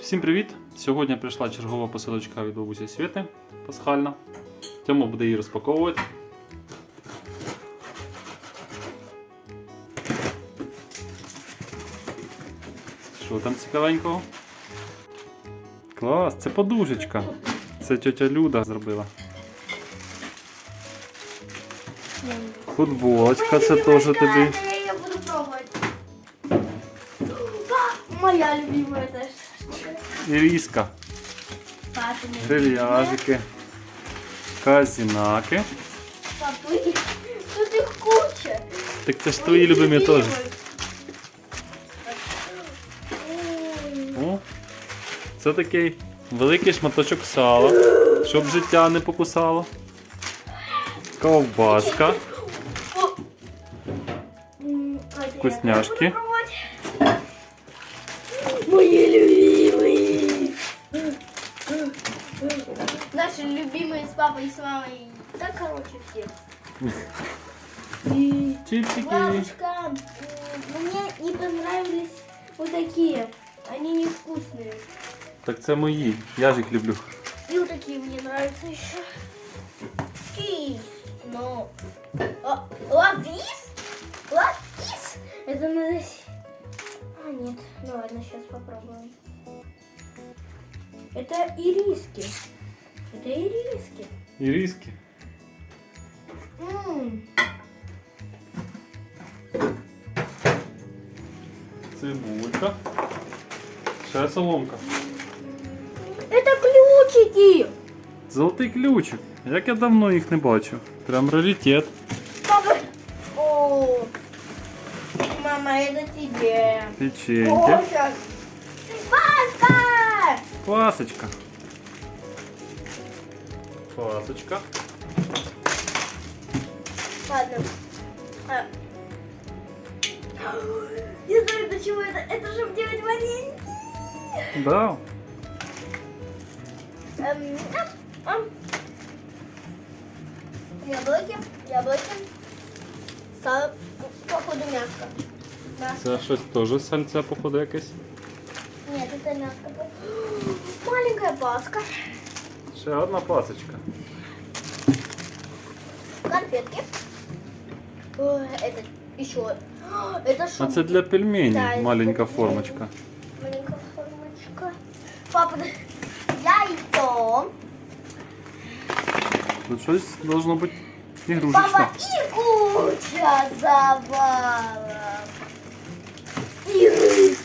Всім привіт! Сьогодні прийшла чергова посилочка від бабусі Світи пасхальна. Тьома буде її розпаковувати. Що там цікавенького? Клас, це подушечка. Це тетя Люда зробила. Футболочка, це теж тобі. Я буду пробовать. Моя любимая тоже. Іріска, грильяжики, казінаки. Папы. Тут их куча. Так це ж твої любимі теж. О, це такий великий шматочок сала, щоб життя не покусало. Ковбаска. Вкусняшки. буду Наши любимые с папой и с мамой. Да, короче, все. И Чипсики. Бабушка, мне не понравились вот такие. Они невкусные. Так це мої. Я ж їх люблю. И вот такие мне нравятся еще. И, но... А, лавис? Лавис? Это надо... А, нет. Ну ладно, сейчас попробуем. Это ириски. Это ириски. Іріски. М, Цибулька. Ще соломка. Это ключики. Золотий ключик. Як я давно їх не бачив. Прям раритет. Папа. О, мама, это тебе. Печеньки. О, сейчас. Папа! Пасочка. Пасочка. Ладно. А. Я знаю, до чего это. Это чтобы делать варенье. Да. Эм, ам, ам. Яблоки, яблоки. Сало, походу мяско. Мяско. Це щось теж сальце, походу, якесь. Нет, это мяско. Паска. Ще одна пасочка. Конфетки. Ой, это еще. Это А что? це для пельменей Да, это маленька для формочка. Маленькая формочка. Папа, яйцо. Тут щось должно бути Папа, ігрушечне. и куча завалов. И рис.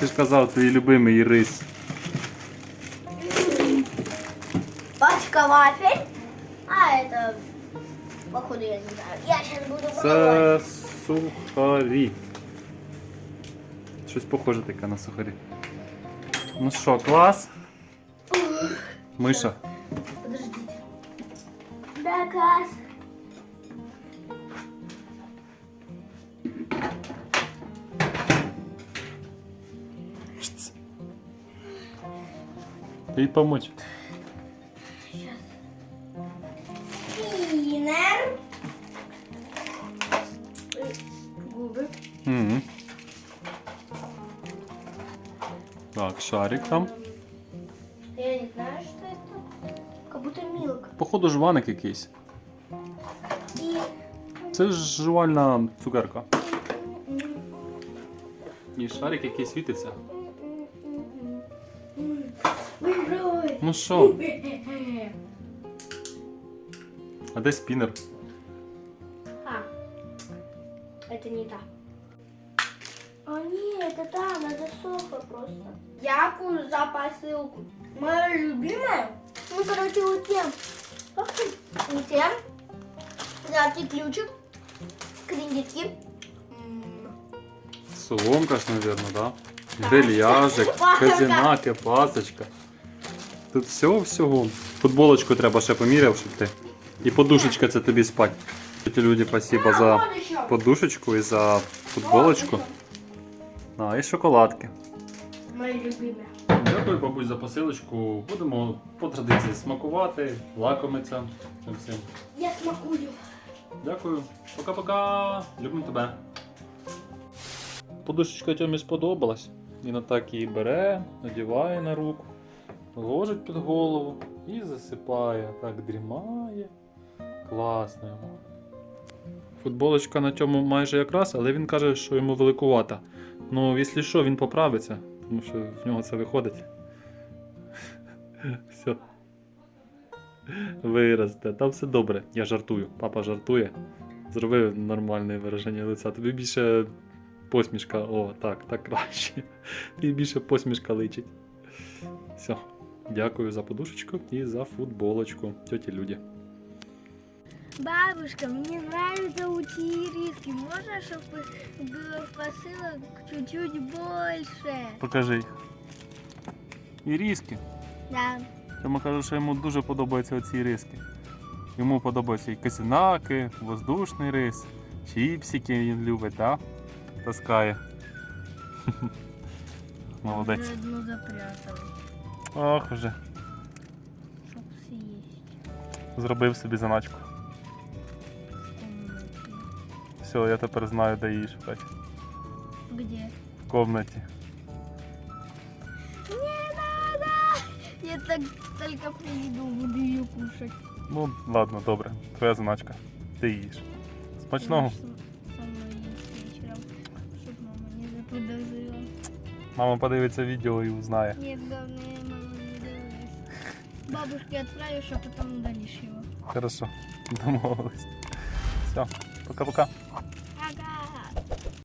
Ти ж казав, твій любимий рис. Пачка вафель. А это, походу, я не знаю. Я сейчас буду Це пробовать. сухарі. Щось похоже таке на сухарі. Ну що, клас? Миша. Подождите. Да, класс. Шц. Їй помочь. Угу. Так, шарик там. Я не знаю, что это. Как будто милк. Походу жваник якийсь. И... Це ж жувальна цукерка. І шарик який світиться. Ну що, а де спінер? А нет, это та, она засохла просто. Дякую за посылку. Моя любимая? Ну, короче, вот тем. Вот тем. Взяти ключик. Кредитки. Соломка ж, мабуть, да? Грильяжик, казінаки, пасочка. Тут всього всього. Футболочку треба ще поміряв, щоб ти. І подушечка це тобі спать. Ті люди, спасибо за подушечку і за футболочку. А, і шоколадки. Мои любимые. Дякую, бабусь, за посилочку. Будемо по традиції смакувати, лакомитися. цим всім. Я смакую. Дякую. Пока-пока. Любимо тебе. Подушечка Тьомі сподобалась. Він отак її бере, одіває на руку, ложить під голову і засипає. Так дрімає. Класно йому. Футболочка на цьому майже якраз, але він каже, що йому великувата. Ну, якщо що, він поправиться, тому що в нього це виходить. Все. Виросте, та все добре. Я жартую. Папа жартує. Зроби нормальне вираження лиця. Тобі більше посмішка. О, так, так краще. Тобі більше посмішка личить. Все. Дякую за подушечку і за футболочку. Тьоті Люді. Бабушка, мне нравятся эти ириски. Можно, чтобы было посылок чуть-чуть больше? Покажи їх. І різки. Да. Йому каже, що йому дуже подобаються оці риски. Йому подобаються і кисинаки, воздушний рис, чіпсики він любить, так? Таскає. Молодець. Уже одну запрятал, Ох вже. чтобы съесть. Зробив собі заначку. Все, я тепер знаю, де її шукати. Где? В комнаті. Не надо! Я так только приеду, буду ее кушать. Ну, ладно, добре. Твоя заначка. Ти їш. Смачного. Со- со мной есть вечером, чтоб мама не заподозрила. Мама подивиться відео і узнає. Нет, главное, мама не дивилась. Бабушке отправишь, а потом удалишь его. Хорошо. Домовились. Все, пока-пока.